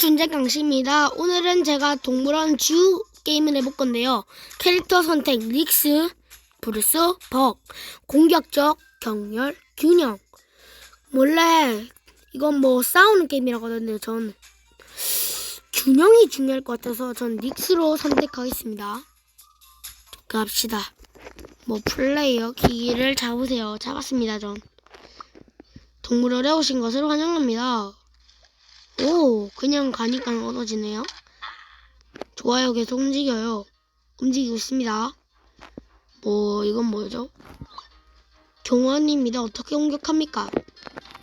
전쟁 강시입니다. 오늘은 제가 동물원 주 게임을 해볼 건데요. 캐릭터 선택 릭스, 브루스, 벅, 공격적, 경열, 균형. 원래 이건 뭐 싸우는 게임이라거든요. 전 균형이 중요할 것 같아서 전 릭스로 선택하겠습니다. 갑시다. 뭐 플레이어 기기를 잡으세요. 잡았습니다. 전 동물원에 오신 것을 환영합니다. 오, 그냥 가니까 얻어지네요. 좋아요, 계속 움직여요. 움직이고 있습니다. 뭐, 이건 뭐죠? 경호원입니다. 어떻게 공격합니까?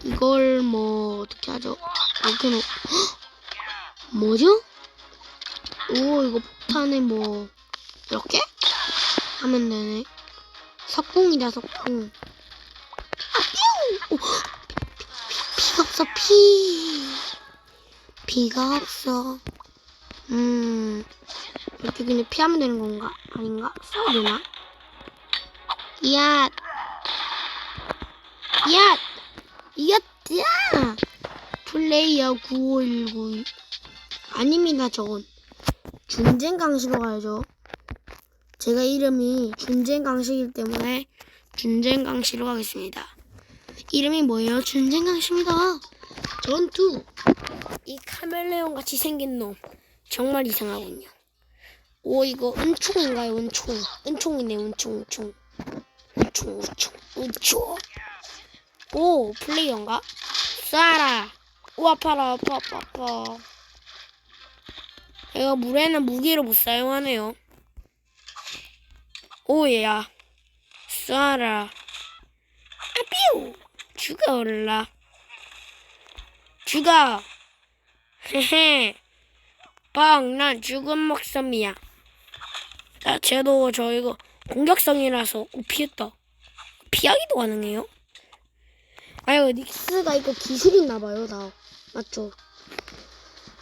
이걸 뭐, 어떻게 하죠? 이렇게 놓, 헉! 뭐죠? 오, 이거 폭탄에 뭐, 이렇게? 하면 되네. 석궁이다, 석궁. 아, 뾰! 오, 피, 피가 없어, 피. 비가 없어. 음, 이렇게 그냥 피하면 되는 건가? 아닌가? 써야 되나? 야! 야! 이겼다! 플레이어 9519. 아닙니다, 저건. 준쟁 강시로 가야죠. 제가 이름이 준쟁 강시이기 때문에 준쟁 강시로 가겠습니다. 이름이 뭐예요? 준쟁 강시입니다. 전투! 이 카멜레온 같이 생긴 놈 정말 이상하군요. 오 이거 은총인가요? 은총. 은총이네 은총 은총. 은총 은총 은총. 오 플레이어인가? 쏴라. 오 아파라 아파 아파 아파. 얘가 물에는 무기로 못 사용하네요. 오 얘야. 쏴라. 아삐우. 죽어올라. 죽어. 헤헤. 빵, 난 죽은 목숨이야. 자, 쟤도 저 이거 공격성이라서 오, 피했다. 피하기도 가능해요? 아유, 닉스가 이거 기술이 있나 봐요, 다. 맞죠?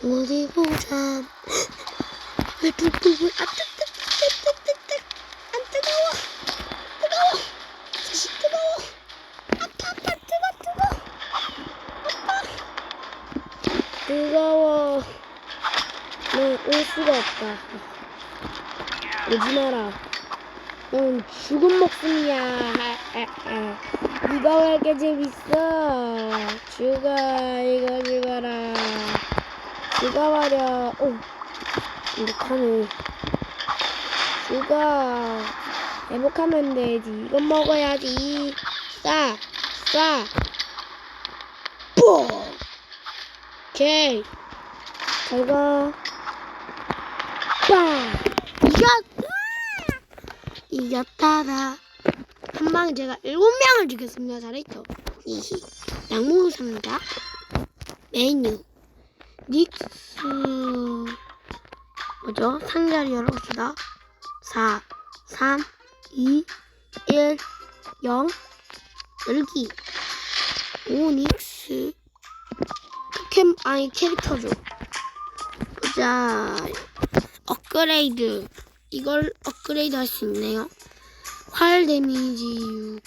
어디 보자. 왜 뚝뚝을, 아, 뜨뜨뜨뜨뜨뜨. 안 뜨거워. 뜨거워. 사실 뜨거워. 아파, 아파, 뜨거, 뜨거. 뜨거워. 넌올 수가 없다. 오지 마라. 넌 죽은 목숨이야. 이거 왜 이렇게 재밌어? 죽어, 이거 죽어라. 죽어버려. 오, 행복하네. 죽어. 행복하면 되지. 이건 먹어야지. 싸, 싸. 뽀! 오케이. 잘 가. 빵! 이겼다! 이겼다다. 한 방에 제가 일곱 명을 죽였습니다. 잘했죠? 히히. 양모 상자. 메뉴. 닉스. 뭐죠? 상자를 열어봅시다. 4, 3, 2, 1, 0. 열기. 오, 닉스. 포켓 아니 캐릭터죠. 보자. 업그레이드. 이걸 업그레이드 할 수 있네요. 활 데미지 6.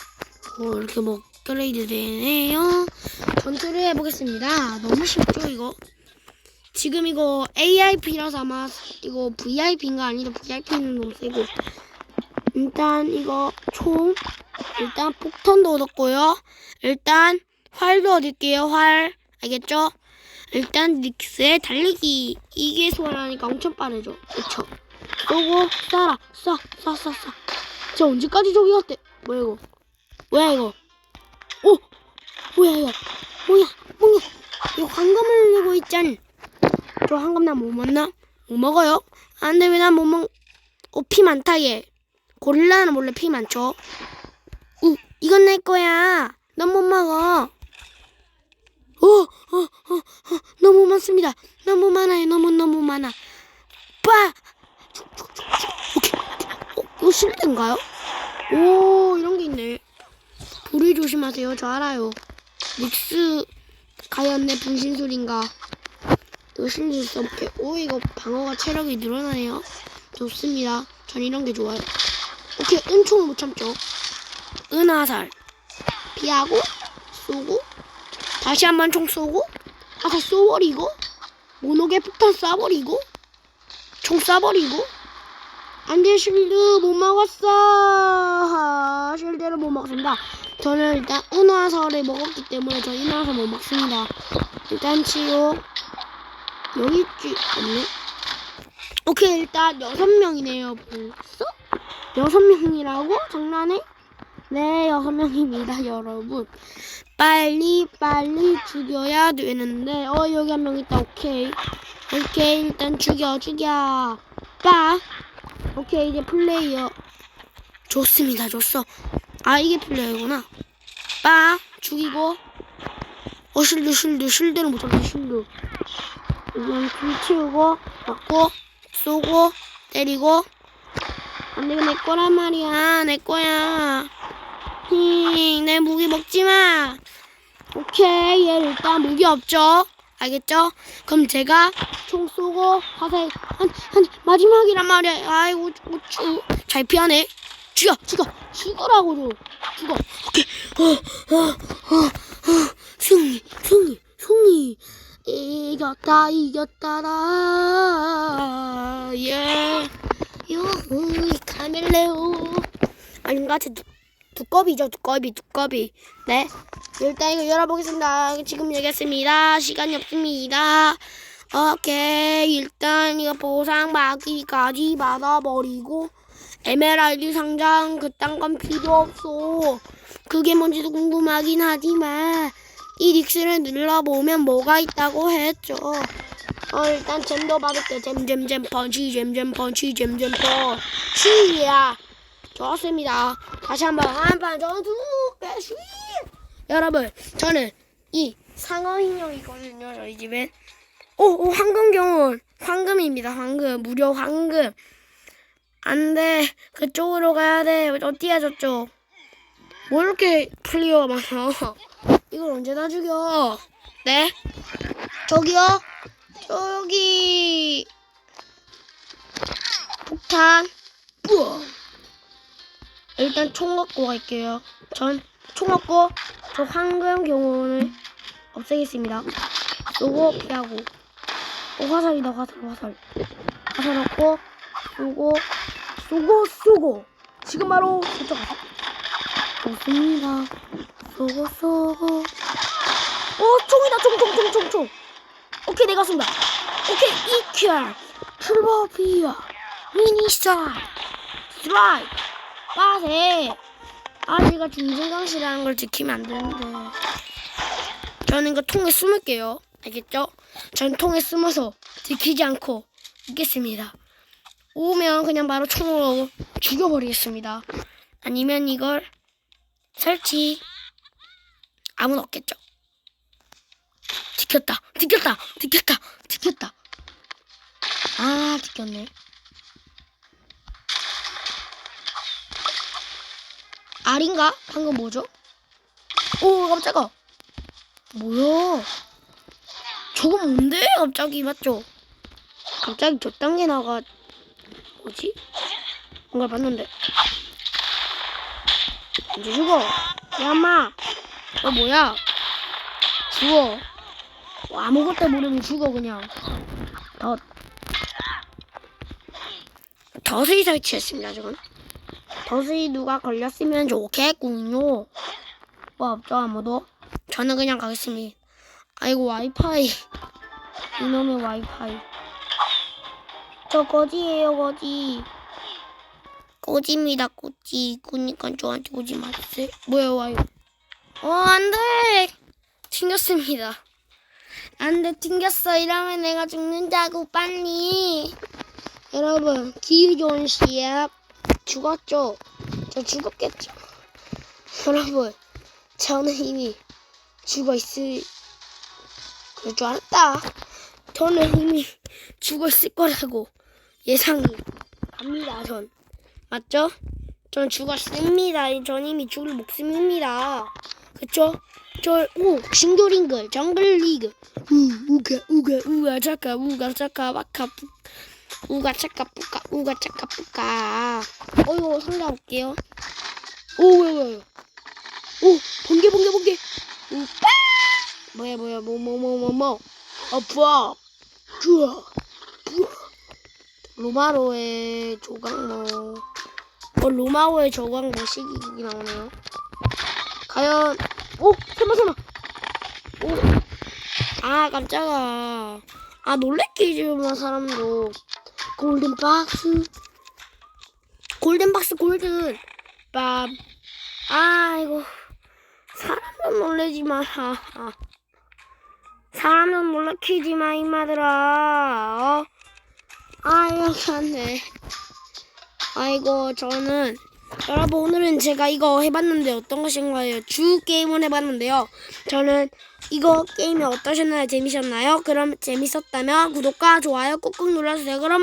오, 이렇게 뭐 업그레이드 되네요. 전투를 해보겠습니다. 너무 쉽죠, 이거? 지금 이거 AIP라서 아마 이거 VIP인가 아니다. VIP는 너무 세고. 일단 이거 총. 일단 폭탄도 얻었고요. 일단 활도 얻을게요, 활. 알겠죠? 일단 닉스의 달리기. 이게 소환하니까 엄청 빠르죠. 그쵸? 쏘고 쏴라 쏴쏴쏴쏴. 저 언제까지 저기 갔대? 뭐야 이거? 뭐야 이거? 오 뭐야 이거? 뭐야 뭐야? 이거 황금을 내고 있잖. 저 황금 난못 먹나? 못 먹어요? 안돼 왜 난 못 먹 어, 피 많다 얘. 고릴라는 원래 피 많죠? 우 이건 내 거야. 넌 못 먹어 어, 어, 어, 어, 너무 많습니다. 너무 많아요. 너무 너무 많아. 빠. 오케이. 어, 이거 실드인가요? 오, 이런 게 있네. 불을 조심하세요. 저 알아요. 닉스 과연 내 분신 소린가? 이거 실드 써볼게. 오, 이거 방어가 체력이 늘어나네요. 좋습니다. 전 이런 게 좋아요. 오케이, 은총 못 참죠. 은화살. 피하고, 쏘고, 다시 한 번 총 쏘고 아까 쏘버리고? 모노게 폭탄 쏴버리고? 총 쏴버리고? 안돼 실드 못 먹었어. 하, 실드를 못 먹습니다. 저는 일단 은화설을 먹었기 때문에 저 은화설 못 먹습니다. 일단 치료. 여기 있지? 없네. 오케이 일단 여섯 명이네요 벌써? 여섯 명이라고? 장난해 네 여섯 명입니다 여러분. 빨리 빨리 죽여야 되는데 어 여기 한 명 있다. 오케이. 오케이 일단 죽여 죽여. 빠. 오케이 이제 플레이어. 좋습니다 좋어 아 이게 플레이어구나. 빠. 죽이고. 어 실드 실드 실드는 못 잡네 실드. 이건 불 치우고 맞고 쏘고 때리고. 안돼 이거 내 거란 말이야 내 거야 힝 내 무기 먹지 마. 오케이 얘 일단 무기 없죠? 알겠죠? 그럼 제가 총 쏘고 화살 한, 한 마지막이란 말이야. 아이고 우쭈 잘 피하네. 죽여 죽여 죽으라고 좀 죽어. 오케이. 어 어 어 어. 승리 승리 승리. 이겼다 이겼다라. 예. 유후 카멜레오 아닌가? 제 두, 두꺼비죠 두꺼비 두꺼비. 네. 일단 이거 열어보겠습니다. 지금 얘기했습니다. 시간이 없습니다. 오케이. 일단 이거 보상 받기까지 받아버리고 에메랄드 상장 그딴 건 필요 없어. 그게 뭔지도 궁금하긴 하지만 이 닉스를 눌러보면 뭐가 있다고 했죠. 어 일단 잼도 받을게 잼 잼 잼 펀치 잼 잼 펀치 잼 잼 펀치 야 좋습니다 다시 한번 한판 전투 빼쉬 여러분 저는 이 상어 인형이거든요 저희 집엔 오, 오 황금 경운. 황금입니다 황금. 무료 황금. 안돼. 그쪽으로 가야 돼. 어디야 저쪽 뭐 이렇게 플리어가 많아? 이걸 언제 다 죽여? 네? 저기요? 저기. 폭탄. 뿌어 일단 총 갖고 갈게요. 전 총 갖고 저 황금 경운을 없애겠습니다. 쏘고 피하고. 어, 화살이다 화살 화살. 화살 넣고 쏘고 쏘고 쏘고. 지금 바로 저쪽 가서 좋습니다. 쏘고 쏘고. 어 총이다 총 총 총 총총. 오케이 내가 쏜다. 오케이 이큐 출발비야 미니스타. 스트라이크 빠세 아 제가 중증강시라는 걸 지키면 안 되는데. 저는 이거 통에 숨을게요. 알겠죠? 전 통에 숨어서 지키지 않고 있겠습니다. 오면 그냥 바로 총으로 죽여버리겠습니다. 아니면 이걸 설치. 아무도 없겠죠? 지켰다. 지켰다. 지켰다. 지켰다. 아 지켰네 알인가? 방금 뭐죠? 오 깜짝아. 뭐야? 저거 뭔데? 갑자기 맞죠? 갑자기 저딴 게 나가 뭐지? 뭔가 봤는데. 이제 죽어. 야 엄마. 너 뭐야? 죽어. 어, 아무것도 모르면 죽어 그냥. 덧. 덫을 설치했습니다 지 금 덫이 누가 걸렸으면 좋겠군요. 뭐 없죠 아무도? 저는 그냥 가겠습니다. 아이고 와이파이. 이놈의 와이파이. 저 거지예요 거지. 꼬지입니다 꼬지. 그니까 저한테 오지 마세요. 뭐야 와이. 어 안돼! 튕겼습니다. 안돼 튕겼어. 이러면 내가 죽는다고 빨리. 여러분 기후 좋은 시합 죽었죠? 저 죽었겠죠? 여러분 저는 이미 죽어 있을 그럴 줄 알았다. 저는 이미 죽어 있을 거라고 예상이 갑니다 전. 맞죠? 전 죽었습니다. 전 이미 죽을 목숨입니다. 그쵸? 저 오 싱글링글 정글리그. 우 우가 우가 우가 자까 우가 자까 마카 푸 우가 차까 뿌까 우가 차까 뿌까. 어이구 상자 볼게요. 오 뭐야 뭐야 오 번개 번개 번개. 우빠 뭐야 뭐야 뭐 뭐 뭐 뭐뭐. 어프 주아. 로마로의 조각모. 어 로마로의 조각모 시기 나오네요. 과연 오 설마 설마. 오아 깜짝아. 아 놀래키지만 사람도 골든 박스. 골든 박스 골든. 빰. 아이고. 사람은 놀래지 마. 아, 아. 사람은 놀래키지 마 이마들아. 어? 아 이렇게 안돼 아이고 저는 여러분 오늘은 제가 이거 해봤는데 어떤 것인가요? 주 게임을 해봤는데요. 저는 이거 게임이 어떠셨나요? 재미셨나요? 그럼 재밌었다면 구독과 좋아요 꾹꾹 눌러주세요. 그럼